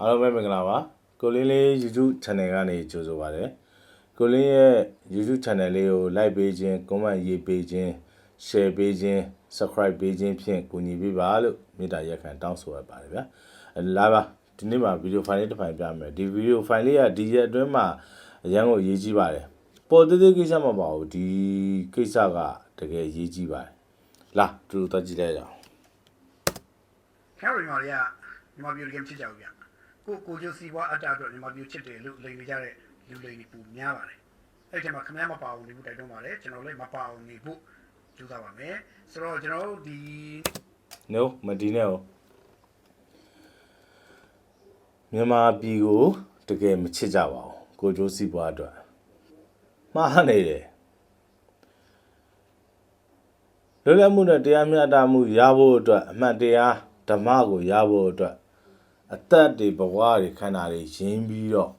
အားလုံးပဲမင်္ဂလာပါကိုလင်းလေး YouTube channel ကနေကြိုဆိုပါရစေကိုလင်းရဲ့ YouTube channel လေးကို like ပေးခြင်း comment ရေးပေးခြင်း share ပေးခြင်း subscribe ပေးခြင်းဖြင့်ကူညီပေးပါလို့မေတ္တာရက်ခံတောင်းဆိုရပါတယ်ဗျာအဲလာပါဒီနေ့မှာဗီဒီယိုဖိုင်လေးတစ်ဖိုင်ပြမယ်ဒီဗီဒီယိုဖိုင်လေးကဒီရက်အတွင်းမှာအရန်ကိုရေးကြည့်ပါတယ်ပေါ်သေးသေးကိစ္စမပါဘူးဒီကိစ္စကတကယ်ရေးကြည့်ပါတယ်လာတူတူတက်ကြည့်လိုက်ကြအောင်ကျွန်တော်ညီမလေးကညီမမျိုးဂိမ်းချစ်ကြဘူးဗျ ကိုကိုကျိုးစီဘွားအတားအတွက်ညီမမျိုးချစ်တယ်လို့လိန်နေကြတဲ့လူလိန်တွေပူများပါတယ်အဲ့ဒီမှာခမည်းမပါအောင်နေဖို့တိုက်တွန်းပါတယ်ကျွန်တော်လည်းမပါအောင်နေဖို့ကြိုးစားပါမယ်ဆိုတော့ကျွန်တော်တို့ဒီ no မဒီနဲ့ဟုတ်မြန်မာပြည်ကိုတကယ်မချစ်ကြပါဘူးကိုကျိုးစီပွားအတွက်မှားနေတယ်လွတ်လပ်မှုနဲ့တရားမျှတမှုရဖို့အတွက်အမှန်တရားဓမ္မကိုရဖို့အတွက် အသက်တွေဘဝတွေခန္ဓာတွေရင်းပြီးတော့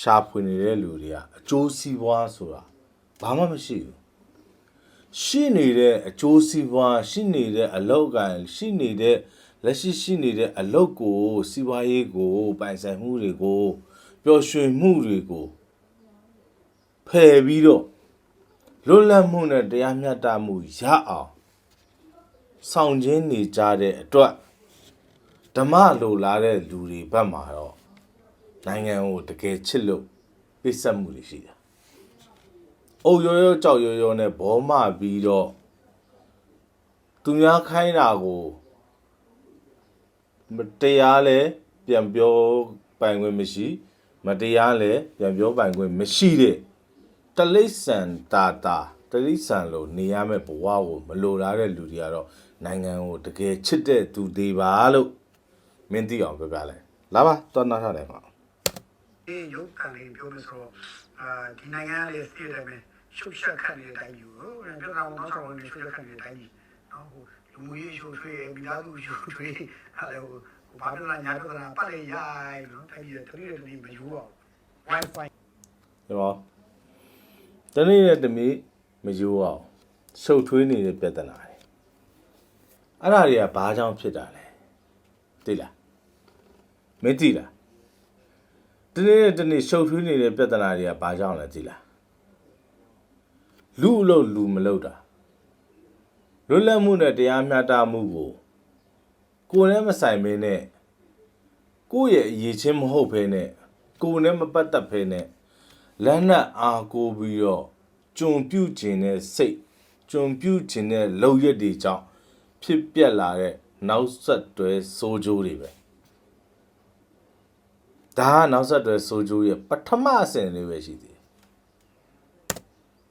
ရှာဖွေနေတဲ့လူတွေကအကျိုးစီးပွားဆိုတာဘာမှမရှိဘူးရှိနေတဲ့အကျိုးစီးပွားရှိနေတဲ့အလောက်ကန်ရှိနေတဲ့လက်ရှိရှိနေတဲ့အလောက်ကိုစီးပွားရေးကိုပိုင်ဆိုင်မှုတွေကိုပျော်ရွှင်မှုတွေကိုဖယ်ပြီးတော့လွတ်လပ်မှုနဲ့တရားမျှတမှုရအောင်ဆောင်ကျင်းနေကြတဲ့အတွက် ဓမ္မလိုလားတဲ့လူတွေဘက်မှာတော့နိုင်ငံကိုတကယ်ချစ်လို့ပြည့်စက်မှုတွေရှိတယ်အုပ်ရောရောကြောက်ရောရောနဲ့ဘောမပြီးတော့သူများခိုင်းတာကိုမတရားလဲပြန်ပြောပိုင်ခွင့်မရှိ မတရားလဲပြန်ပြောပိုင်ခွင့်မရှိတဲ့တလိษံတာတာတလိษံလို့နေရမယ့်ဘဝကိုမလိုလားတဲ့လူတွေကတော့နိုင်ငံကိုတကယ်ချစ်တဲ့သူတွေပါလို့ မင်းသိအောင်ပြောပြလိုက်လာပါတော့နောက်ထပ်တယ်မှာဒီရုပ်ခံလေးပြောလို့ဆိုတော့အာဒီနိုင်ငံလေးစီးတယ်မယ်ရှုပ်ရှက်ခတ်နေတဲ့အတိုင်းယူဟုတ်ပြောတာမှမဆောင်ဘူးရှုပ်ရှက်ခတ်နေတဲ့အတိုင်းယူနော်ဟိုလူမျိုးရေးရှုပ်ထွေးမိသားစုရှုပ်ထွေးအဲဟိုဘာလို့လဲညာတော့တာပတ်လေရိုက်နော်အဲ့ဒီတတိယတတိမယူတော့ wifi ဒီမှာတနေ့နဲ့တမီမယူအောင်ရှုပ်ထွေးနေတဲ့ပြဿနာတွေအဲ့ဒါတွေကဘာကြောင့်ဖြစ်တာလဲသိလား မသိလားတနေ့နဲ့တနေ့ရှုပ်ထွေးနေတဲ့ပြဿနာတွေကဘာကြောင့်လဲသိလားလူအလို့လူမလို့တာလွတ်လပ်မှုနဲ့တရားမျှတမှုကိုကိုယ်နဲ့မဆိုင်မင်းနဲ့ကိုယ့်ရဲ့အရေးချင်းမဟုတ်ဘဲနဲ့ကိုယ်နဲ့မပတ်သက်ဘဲနဲ့လက်နက်အားကိုပြီးတော့ကြုံပြုတ်ခြင်းတဲ့စိတ်ကြုံပြုတ်ခြင်းတဲ့လောက်ရက်တွေကြောင့်ဖြစ်ပျက်လာတဲ့နောက်ဆက်တွဲစိုးကျိုးတွေပဲ ဒါကနောက်ဆက်တွဲဆိုးကျိုးရဲ့ပထမအဆင့်လေးပဲရှိသေးတယ်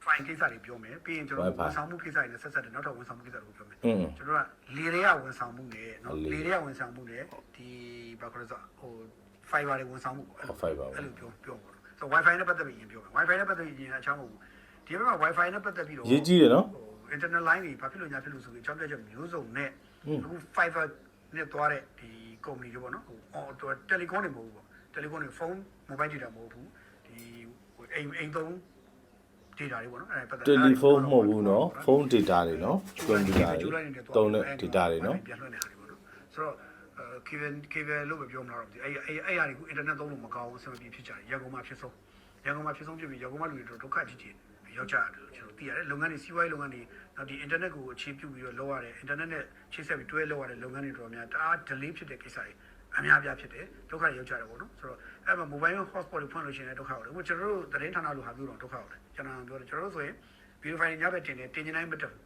fine ကိစ္စတွေပြောမယ်ပြီးရင်ကျွန်တော်ဝန်ဆောင်မှုကိစ္စတွေနဲ့ဆက်ဆက်တဲ့နောက်ထပ်ဝန်ဆောင်မှုကိစ္စတွေကိုပြောမယ်ကျွန်တော်ကလေတွေကဝန်ဆောင်မှုနဲ့နော်လေတွေကဝန်ဆောင်မှုနဲ့ဒီဘာခေါ်လဲဆိုဟို fiber တွေဝန်ဆောင်မှုပေါ့အဲ့လို fiber အဲ့လိုပြောပြောပေါ့ဆို wifi နဲ့ပတ်သက်ပြီးရင်ပြောမယ် wifi နဲ့ပတ်သက်ပြီးရင်အချောင်းမဟုတ်ဘူးဒီဘက်မှာ wifi နဲ့ပတ်သက်ပြီးတော့ရေးကြည့်တယ်နော် internet line တွေဘာဖြစ်လို့ညာဖြစ်လို့ဆိုပြီးအချောင်းပြချက်မျိုးစုံနဲ့အခု fiber နဲ့သွားတဲ့ဒီ company တွေပေါ့နော်ဟို telecom တွေမဟုတ်ဘူးပေါ့ တယ်လီဖုန်းတွေဖုန်းမိုဘိုင်းဒေတာမဟုတ်ဘူးဒီအိမ်အိမ်သုံး data တွေပေါ့နော်အဲ့ဒါပတ်သက်တယ်လီဖုန်းမဟုတ်ဘူးနော်ဖုန်း data တွေနော်ကွန်ပျူတာတွေသုံးတဲ့ data တွေနော်ပြန်လွှင့်နေတာတွေပေါ့နော်ဆိုတော့ cable cable လို့ပဲပြောမလားတော့အဲ့အဲ့အဲ့အရာတွေကို internet သုံးလို့မကောင်းဘူးဆင်မပြေဖြစ်ကြတယ်ရန်ကုန်မှာဖြစ်ဆုံးရန်ကုန်မှာဖြစ်ဆုံးဖြစ်ပြီးရန်ကုန်မှာလူတွေတော့ဒုက္ခကြီးကြီးရောက်ကြတယ်ကျွန်တော်သိရတယ်လုပ်ငန်းတွေစီးပွားရေးလုပ်ငန်းတွေနောက်ဒီ internet ကိုအခြေပြုပြီးတော့လုပ်ရတယ် internet နဲ့ချိတ်ဆက်ပြီးတွဲလုပ်ရတဲ့လုပ်ငန်းတွေတော်များများတအား delay ဖြစ်တဲ့ကိစ္စတွေ အများပြားဖြစ်တယ်ဒုက္ခရောက်ကြတယ်ပေါ့နော်ဆိုတော့အဲ့မှာ mobile hotspot တွေဖွင့်လို့ရှိရင်လည်းဒုက္ခရောက်တယ်ဟိုကျွန်တော်တို့သတင်းဌာနလိုဟာမျိုးတော့ဒုက္ခရောက်တယ်ကျွန်တော်ပြောတယ်ကျွန်တော်တို့ဆိုရင် video file ညဘက်တင်တယ်တင်နေတိုင်းမတက်ဘူး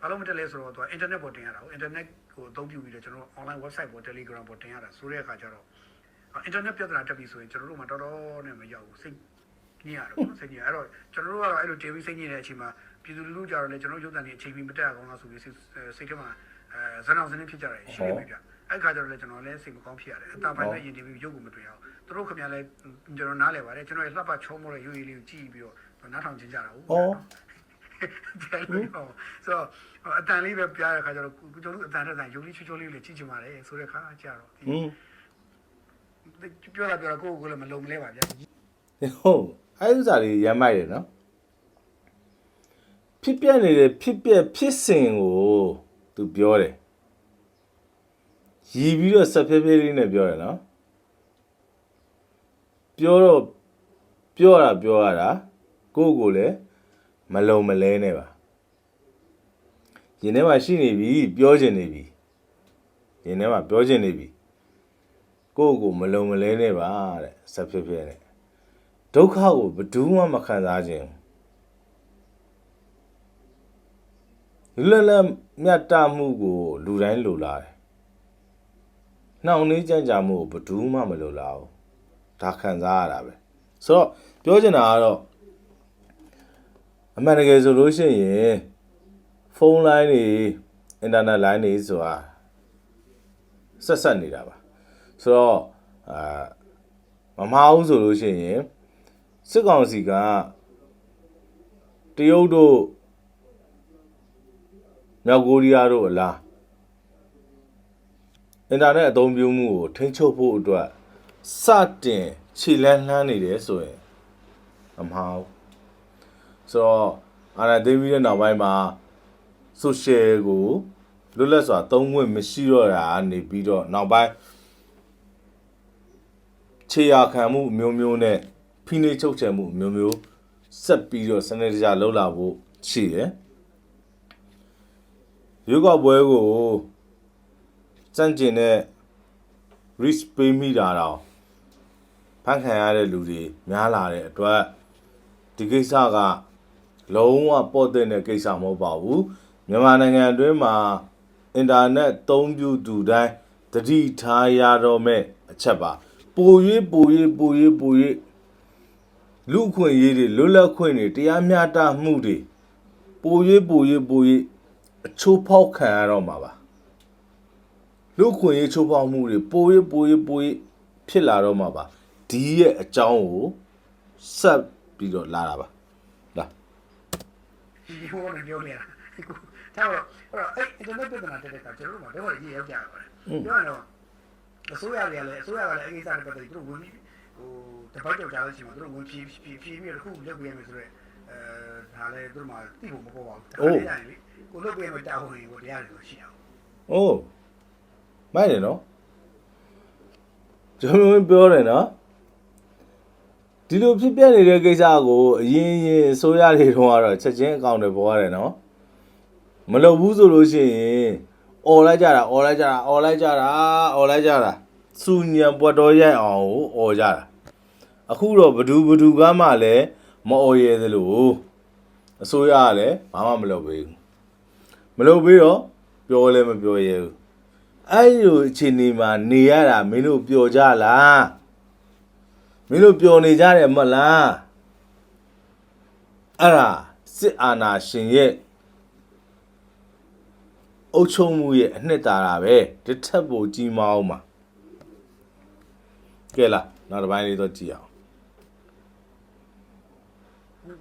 ဘာလို့မတက်လဲဆိုတော့သူက internet ပေါ်တင်ရတာကို internet ကိုအသုံးပြုပြီးတော့ကျွန်တော် online website ပေါ် telegram ပေါ်တင်ရတာဆိုတဲ့အခါကျတော့ internet ပြဿနာတက်ပြီဆိုရင်ကျွန်တော်တို့မှတော်တော်နဲ့မရောက်ဘူးစိတ်ညစ်ရတယ်ပေါ့နော်စိတ်ညစ်ရအဲ့တော့ကျွန်တော်တို့ကတော့အဲ့လို TV စိတ်ညစ်တဲ့အချိန်မှာပြည်သူလူထုကြတော့လေကျွန်တော်ရုပ်သံတွေအချိန်ပြီးမတက်အောင်လားဆိုပြီးစိတ်စိတ်ထဲမှာအဲဇန်အောင်စနေဖြစ်ကြတယ်ရှိနေပြီဗျ အဲ့ခါကျတော့လေကျွန်တော်လည်းစိတ်မကောင်းဖြစ်ရတယ်အတာပိုင်းပဲယဉ်တည်ပြီးရုပ်ကိုမတွေ့အောင်သူတို့ခင်ဗျားလည်းကျွန်တော်နားလဲပါတယ်ကျွန်တော်လှပချုံးမို့တဲ့ရုပ်ရည်လေးကိုကြည့်ပြီးတော့နားထောင်ကျင်ကြတာဟုတ်ဩပြန်လို့ပေါ့ဆိုတော့အတန်လေးပဲပြရတဲ့ခါကျတော့ကိုကျွန်တော်တို့အတန်တဲ့တန်ယူလေးချွတ်ချွတ်လေးလေးကြည့်ချင်ပါတယ်ဆိုတဲ့ခါကျတော့ဒီอืมပြောတာပြောတာကိုယ့်ကိုယ်လည်းမလုံမလဲပါဗျာဟုတ်အဲ့ဥစ္စာတွေရမ်းမိုက်တယ်နော်ဖြစ်ပြက်နေတဲ့ဖြစ်ပြက်ဖြစ်စဉ်ကိုသူပြောတယ် ရည်ပြီးတော့ဆက်ဖြည်းဖြည်းလေးနဲ့ပြောတယ်နော်ပြောတော့ပြောရတာပြောရတာကိုယ့်ကိုယ်လည်းမလုံမလဲနဲ့ပါရင်ထဲမှာရှိနေပြီပြောချင်နေပြီရင်ထဲမှာပြောချင်နေပြီကိုယ့်ကိုယ်မလုံမလဲနဲ့ပါတဲ့ဆက်ဖြစ်ဖြစ်နဲ့ဒုက္ခကိုဘယ်သူမှမခံစားခြင်းဘူးလွတ်လပ်မြတ်တမှုကို လူတိုင်းလိုလားတယ် နှောင့်နှေးကြံ့ကြာမှုကိုဘယ်သူမှမလိုလားဘူးဒါခံစားရတာပဲဆိုတော့ပြောချင်တာကတော့အမှန်တကယ်ဆိုလို့ရှိရင်ဖုန်းလိုင်းတွေအင်တာနက်လိုင်းတွေဆိုတာဆက်ဆက်နေတာပါဆိုတော့အာမမအောင်ဆိုလို့ရှိရင်စစ်ကောင်စီကတရုတ်တို့မြောက်ကိုရီးယားတို့အလား အင်တာနက်အသုံးပြုမှုကိုထိန်းချုပ်ဖို့အတွက်စတင်ခြေလန်းလှမ်းနေတယ်ဆိုရင်အမှားဘူးဆိုတော့အာနာသိမ်းပြီးတဲ့နောက်ပိုင်းမှာ social ကိုလွတ်လပ်စွာသုံးခွင့်မရှိတော့တာကနေပြီးတော့နောက်ပိုင်းခြေရာခံမှုအမျိုးမျိုးနဲ့ဖိနှိပ်ချုပ်ချယ်မှုအမျိုးမျိုးဆက်ပြီးတော့စနစ်တကျလှုပ်လာဖို့ရှိတယ်ရုပ်ောက်ပွဲကို စန့်ကျင်တဲ့ risk ပေးမိတာတော့ဖန်ခံရတဲ့လူတွေများလာတဲ့အတွက်ဒီကိစ္စကလုံးဝပေါ့တဲ့တဲ့ကိစ္စမဟုတ်ပါဘူးမြန်မာနိုင်ငံအတွင်းမှာအင်တာနက်သုံးပြုသူတိုင်းတတိထားရတော့မဲ့အချက်ပါပို၍ပို၍ပို၍ပို၍လူအခွင့်အရေးတွေလွတ်လပ်ခွင့်တွေတရားမျှတမှုတွေပို၍ပို၍ပို၍အချိုးဖောက်ခံရတော့မှာပါ လူအခွင့်အရေးချိုးဖောက်မှုတွေပို၍ပို၍ပို၍ဖြစ်လာတော့မှာပါဒီရဲ့အကြောင်းကိုဆက်ပြီးတော့လာတာပါလာဒီဟိုကနေပြောနေတာဒါတော့အဲ့အင်တာနက်ပြဿနာတက်တဲ့အခါကျွန်တော်တို့ကဘယ်လိုရေးရောက်ကြရပါလဲပြောရတော့အစိုးရတွေကလည်းအစိုးရကလည်းအကိစ္စတွေပတ်သက်ပြီးသူတို့ဝင်ပြီးဟိုတပတ်ကြောက်ကြလို့ရှိမှသူတို့ဝင်ဖြည်းဖြည်းဖြည်းပြီးတော့ခုလက်ပြရမယ်ဆိုတော့အဲဒါလည်းသူတို့မှသိဖို့မပေါ်ပါဘူးဒါလည်းရတယ်လေကိုလုပ်ပြရမယ်တာဝန်ကိုတရားတွေလို့ရှိအောင်။အိုး မိုက်တယ်နော်ကျွန်တော်ပြောတယ်နော်ဒီလိုဖြစ်ပျက်နေတဲ့ကိစ္စကိုအရင်ရင်အစိုးရတွေတုန်းကတော့ချက်ချင်းအကောင့်တွေပေါ်ရတယ်နော်မလုပ်ဘူးဆိုလို့ရှိရင်အော်လိုက်ကြတာအော်လိုက်ကြတာအော်လိုက်ကြတာအော်လိုက်ကြတာစူညံပွက်တော်ရိုက်အောင်ကိုအော်ကြတာအခုတော့ဘဒူဘဒူကမှလည်းမအော်ရဲသလိုအစိုးရကလည်းဘာမှမလုပ်ပေးဘူးမလုပ်ပေးတော့ပြောလည်းမပြောရဲဘူး အဲ့ဒီလိုအခြေအနေမှာနေရတာမင်းတို့ပျော်ကြလားမင်းတို့ပျော်နေကြတယ်မဟုတ်လားအဲ့ဒါစစ်အာဏာရှင်ရဲ့အုပ်ချုပ်မှုရဲ့အနှစ်သာရပဲတစ်ထပ်ပိုကြီးမအောင်ပါကဲလားနောက်တစ်ပိုင်းလေးတော့ကြည့်အောင်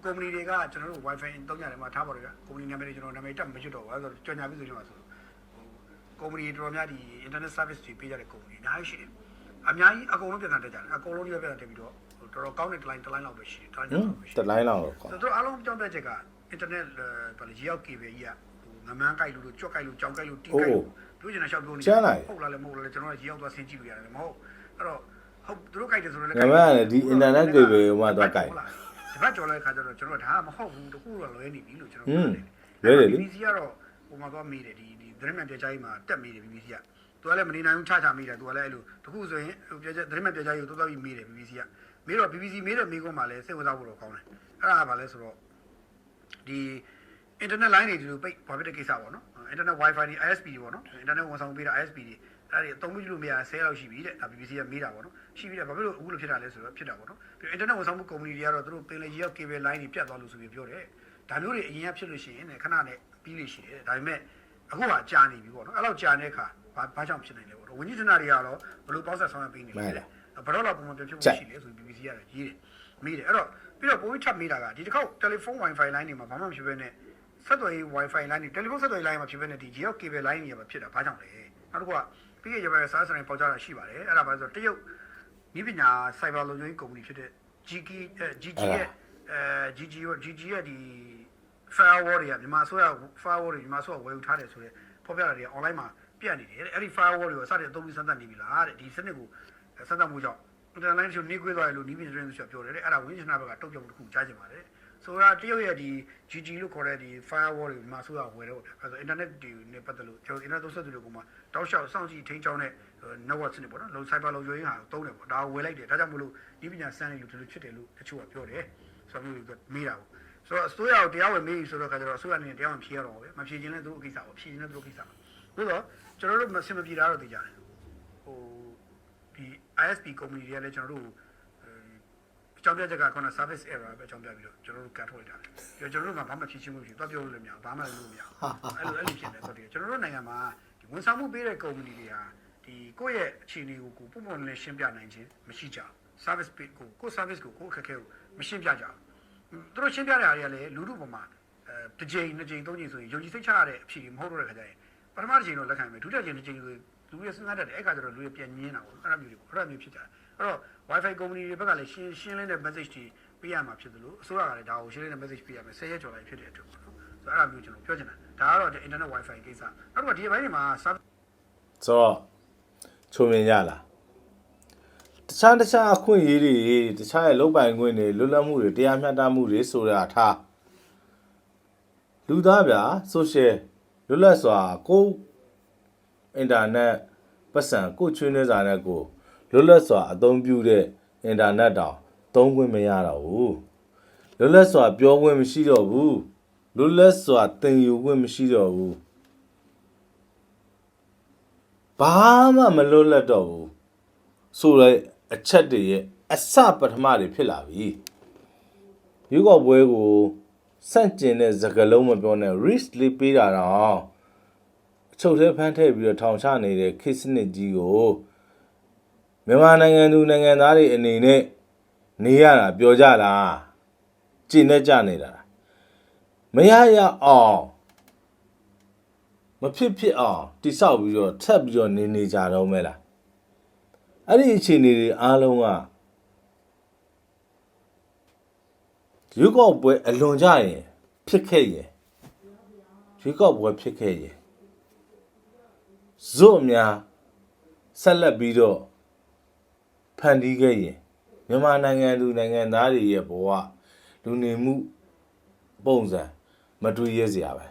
ကုမ္ပဏီတွေကကျွန်တော်တို့ wifi တောင်းကြတယ်မှာထားပါတော့ကုမ္ပဏီနာမည်တွေကျွန်တော်နာမည်တက်မချွတ်တော့ဘူးဆိုတော့ကြော်ညာပြီဆိုကျွန်တော်ဆို ကုမ္ပဏီတော်များဒီ internet service တွေပေးကြတဲ့ကုမ္ပဏီအများကြီးရှိတယ်အများကြီးအကုန်လုံးပြန်တက်ကြတယ်အကုန်လုံးပြပြန်တက်ပြီးတော့တော်တော်ကောင်းတဲ့ line တစ် line လောက်ပဲရှိတယ် line ဟမ်လောက်ပဲရှိတစ်လိုင်းလောက်တော့ခေါ်ဆိုတော့အားလုံးကြောင်းပြချက်က internet ဘာလဲရေရောက် cable ကြီးကငမန်းကြိုက်လို့ကြွက်ကြိုက်လို့ကြောင်ကြိုက်လို့တီးကြိုက်လို့ပြောချင်တာရှောက်ပြောနေဟုတ်လားလဲမဟုတ်လားလဲကျွန်တော်ကရေရောက်သွားဆင်းကြည့်လို့ရတယ်မဟုတ်အဲ့တော့ဟုတ်သူတို့ကြိုက်တယ်ဆိုတော့ငါမကဒီ internet cable ကိုမှသွားကြိုက်တပတ်ကျော်လိုက်ခါကျတော့ကျွန်တော်ဒါမဟုတ်ဘူးတခုတော့လွဲနေပြီလို့ကျွန်တော်ဟွန်းလွဲတယ်လေ BBC ကတော့ဟိုမှာသွားမေးတယ်ဒီဒီ သတင်းမှန်ပြကြရေးမှာတက်မေးတယ် BBC ကသူကလည်းမနေနိုင်ဘူးချချမေးတယ်သူကလည်းအဲ့လိုတခုဆိုရင်ပြကြသတင်းမှန်ပြကြရေးကိုသွားသွားပြီးမေးတယ် BBC ကမေးတော့ BBC မေးတဲ့မေးခွန်းမှာလည်းစိတ်ဝင်စားဖို့တော့ကောင်းတယ်အဲ့ဒါကဘာလဲဆိုတော့ဒီ internet line တွေဒီလိုပိတ်ဘာဖြစ်တဲ့ကိစ္စပေါ့နော် internet wifi တွေ ISP တွေပေါ့နော် internet ဝန်ဆောင်ပေးတာ ISP တွေအဲ့ဒါတွေအသုံးပြုလို့မရ10လောက်ရှိပြီတဲ့ဒါ BBC ကမေးတာပေါ့နော်ရှိပြီတဲ့ဘာဖြစ်လို့အခုလိုဖြစ်တာလဲဆိုတော့ဖြစ်တာပေါ့နော်ပြီး internet ဝန်ဆောင်မှုကုမ္ပဏီတွေကတော့သူတို့ပင်လယ်ရေရောက် cable line တွေပြတ်သွားလို့ဆိုပြီးပြောတယ်ဒါမျိုးတွေအရင်ကဖြစ်လို့ရှိရင်ခဏနဲ့ပြီးလို့ရှိတယ်ဒါပေမဲ့ အခုကကြာနေပြီပေါ့နော်အဲ့လောက်ကြာနေတဲ့အခါဘာဘာကြောင့်ဖြစ်နိုင်လဲပေါ့နော်ဝန်ကြီးဌာနတွေကတော့ဘယ်လိုပေါက်ဆက်ဆောင်ရွက်ပေးနေလဲတဲ့ဘယ်တော့လောက်ပုံမှန်ပြဖြစ်ဖို့ရှိလဲဆိုပြီး BBC ကတော့ရေးတယ်မေးတယ်အဲ့တော့ပြီးတော့ပိုပြီးထပ်မေးတာကဒီတစ်ခေါက်တယ်လီဖုန်း wifi line တွေမှာဘာမှမဖြစ်ဘဲနဲ့ဆက်သွယ်ရေး wifi line တွေတယ်လီဖုန်းဆက်သွယ်ရေး line မှာဖြစ်ဘဲနဲ့ဒီ geo cable line တွေမှာဖြစ်တာဘာကြောင့်လဲနောက်တစ်ခုကပြီးရရပဲစားစရင်ပေါက်ကြတာရှိပါတယ်အဲ့ဒါဘာလို့ဆိုတော့တရုတ်ဤပညာ cyber လုံခြုံရေးကုမ္ပဏီဖြစ်တဲ့ GG အဲ GG ရဲ့အဲ GG ရော GG ရဲ့ဒီ firewall တွေကမြန်မာအစိုးရ firewall တွေမြန်မာအစိုးရဝယ်ယူထားတယ်ဆိုတော့ဖော်ပြတာတွေ online မှာပြန့်နေတယ်အဲ့ဒီ firewall တွေကိုစတင်အသုံးပြုစမ်းသပ်နေပြီလားတဲ့ဒီစနစ်ကိုစမ်းသပ်မှုကြောင့်အင်တာနက်ဆိုနေခွေးသွားတယ်လို့နီးပြည်သတင်းဆိုပြောတယ်တဲ့အဲ့ဒါဝင်းချနာဘက်ကတုတ်ကြုံတစ်ခုကြားချင်ပါတယ်ဆိုတော့တရုတ်ရဲ့ဒီ GG လို့ခေါ်တဲ့ဒီ firewall တွေမှာဆိုရဝယ်တော့ဗျာအဲ့ဒါ internet တွေနဲ့ပတ်သက်လို့ကျွန်တော် internet သုံးဆက်သူတွေကမှတောက်လျှောက်စောင့်ကြည့်ထိန်းချောင်းတဲ့ network စနစ်ပေါ့နော်လုံ cyber လုံခြုံရေးဟာတုံးတယ်ပေါ့ဒါကိုဝယ်လိုက်တယ်ဒါကြောင့်မလို့ဒီပညာစမ်းနေလို့ဒီလိုဖြစ်တယ်လို့တချို့ကပြောတယ်ဆိုတော့မျိုးမေးတာပေါ့ ဆိုတော့အစိုးရကိုတရားဝင်မေးပြီဆိုတော့ခါကျတော့အစိုးရအနေနဲ့တရားဝင်ဖြေရတော့ပဲမဖြေခြင်းလည်းသူတို့ကိစ္စပေါ့ဖြေခြင်းလည်းသူတို့ကိစ္စပါပြီးတော့ကျွန်တော်တို့မစင်မပြေတာတော့သိကြတယ်ဟိုဒီ ISP company တွေကလည်းကျွန်တော်တို့အကြောင်းပြချက်ကခုန service error ပဲအကြောင်းပြပြီးတော့ကျွန်တော်တို့ကန်ထုတ်လိုက်တာပြီးတော့ကျွန်တော်တို့ကဘာမှဖြေချင်းမှုမရှိဘူးတော့ပြောလို့လည်းမရဘူးဘာမှလည်းလုပ်မရဘူးအဲ့လိုအဲ့လိုဖြစ်နေတော့ဒီကျွန်တော်တို့နိုင်ငံမှာဒီဝန်ဆောင်မှုပေးတဲ့ company တွေဟာဒီကိုယ့်ရဲ့အခြေအနေကိုကိုပုံပုံနဲ့ရှင်းပြနိုင်ခြင်းမရှိကြဘူး service ပေးကိုကို service ကိုကိုအခက်အခဲကိုမရှင်းပြကြဘူး သူတို့ရှင်းပြတဲ့အားတွေကလည်းလူမှုပေါ်မှာအဲတစ်ကြိမ်နှစ်ကြိမ်သုံးကြိမ်ဆိုရင်ယုံကြည်စိတ်ချရတဲ့အဖြစ်မဟုတ်တော့တဲ့ခါကျရင်ပထမတစ်ကြိမ်တော့လက်ခံမယ်ဒုတိယကြိမ်တစ်ကြိမ်ဆိုလူတွေစဉ်းစားတတ်တယ်အဲ့ခါကျတော့လူတွေပြန်ညင်းတာပေါ့အဲ့ဒါမျိုးတွေပေါ့အဲ့ဒါမျိုးဖြစ်ကြတယ်အဲ့တော့ wifi company တွေဘက်ကလည်းရှင်းရှင်းလင်းတဲ့ message တွေပေးရမှာဖြစ်သလိုအစိုးရကလည်းဒါကိုရှင်းလင်းတဲ့ message ပေးရမယ်10ရက်ကျော်လိုက်ဖြစ်တဲ့အတွက်ပေါ့နော်ဆိုတော့အဲ့ဒါမျိုးကျွန်တော်ပြောချင်တာဒါကတော့ internet wifi ကိစ္စနောက်တစ်ခါဒီဘက်မှာ service ဆိုတော့ချုံမြင်ရလား တခြားတခြားအခွင့်အရေးတွေတခြားရဲ့လုံပိုင်ခွင့်တွေလွတ်လပ်မှုတွေတရားမျှတမှုတွေဆိုတာထားလူသားဗျာ social လွတ်လပ်စွာကိုအင်တာနက်ပတ်စံကိုချွေးနေစာနဲ့ကိုလွတ်လပ်စွာအသုံးပြုတဲ့အင်တာနက်တောင်သုံးခွင့်မရတော့ဘူးလွတ်လပ်စွာပြောခွင့်မရှိတော့ဘူးလွတ်လပ်စွာသင်ယူခွင့်မရှိတော့ဘူးဘာမှမလွတ်လပ်တော့ဘူးဆိုတော့ အချက်တွေရဲ့အစပထမတွေဖြစ်လာပြီရုပ်ောက်ပွဲကိုစန့်ကျင်တဲ့စကားလုံးမပြောနဲ့ risk လေးပေးတာတော့အချုပ်ထဲဖမ်းထည့်ပြီးတော့ထောင်ချနေတဲ့ခေတ်စနစ်ကြီးကိုမြန်မာနိုင်ငံသူနိုင်ငံသားတွေအနေနဲ့နေရတာပြောကြလားကျင့်နေကြနေတာလားမရရအောင်မဖြစ်ဖြစ်အောင်တိဆောက်ပြီးတော့ထပ်ပြီးတော့နေနေကြတော့မဲလား အဲ့ဒီအခြေအနေတွေအားလုံးကရုပ်ောက်ပွဲအလွန်ကြရင်ဖြစ်ခဲ့ရင်ရုပ်ောက်ပွဲဖြစ်ခဲ့ရင်ဇွတ်များဆက်လက်ပြီးတော့ဖန်တီးခဲ့ရင်မြန်မာနိုင်ငံသူနိုင်ငံသားတွေရဲ့ဘဝလူနေမှုပုံစံမတူရဲစရာပဲ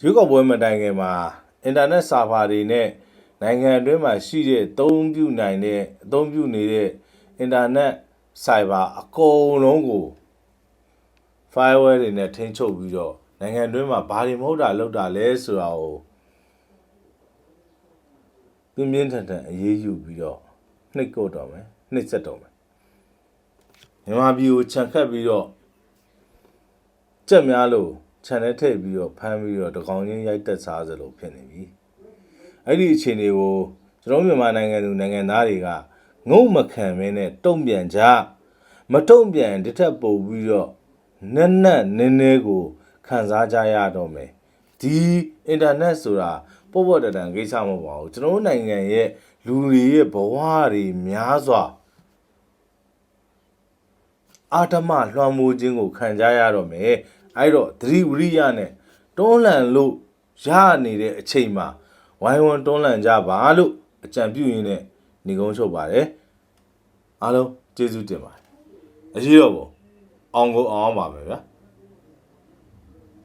ရွေးကောက်ပွဲမတိုင်ခင်မှာ အင်တာနက်ဆာဗာတွေနဲ့နိုင်ငံအတွင်းမှာရှိတဲ့အသုံးပြုနိုင်တဲ့အသုံးပြုနေတဲ့အင်တာနက်ဆိုင်ဘာအကုန်လုံးကို firewall တွေနဲ့ထိန်းချုပ်ပြီးတော့နိုင်ငံအတွင်းမှာဘာတွေမဟုတ်တာလောက်တာလဲဆိုတာကိုပြင်းပြင်းထန်ထန်အရေးယူပြီးတော့နှိပ်ကုတ်တော့မယ်နှိပ်စက်တော့မယ်မြန်မာပြည်ကိုခြံခတ်ပြီးတော့ကြက်များလို့ ခြံထဲထည့်ပြီးတော့ဖမ်းပြီးတော့တကောင်ချင်းရိုက်တက်စားစလို့ဖြစ်နေပြီအဲ့ဒီအခြေအနေကိုကျွန်တော်မြန်မာနိုင်ငံသူနိုင်ငံသားတွေကငုံမခံမင်းနဲ့တုံ့ပြန်ကြမတုံ့ပြန်တစ်ထက်ပိုပြီးတော့နက်နက်နည်းနည်းကိုခံစားကြရတော့မယ်ဒီအင်တာနက်ဆိုတာပေါ့ပေါ့တန်တန်ကိစ္စမဟုတ်ပါဘူးကျွန်တော်တို့နိုင်ငံရဲ့လူတွေရဲ့ဘဝတွေများစွာအာဓမလွှမ်းမိုးခြင်းကိုခံကြရတော့မယ် အဲ့တော့သတိဝရိယနဲ့တွန်းလှန်လို့ရနေတဲ့အချိန်မှာဝိုင်းဝန်းတွန်းလှန်ကြပါလို့အကြံပြုရင်းနဲ့ညီကုန်းချုပ်ပါတယ်အားလုံးကျေးဇူးတင်ပါတယ်အရေးတော့ဘုံအောင်ကိုအောင်ပါမယ်ဗျာ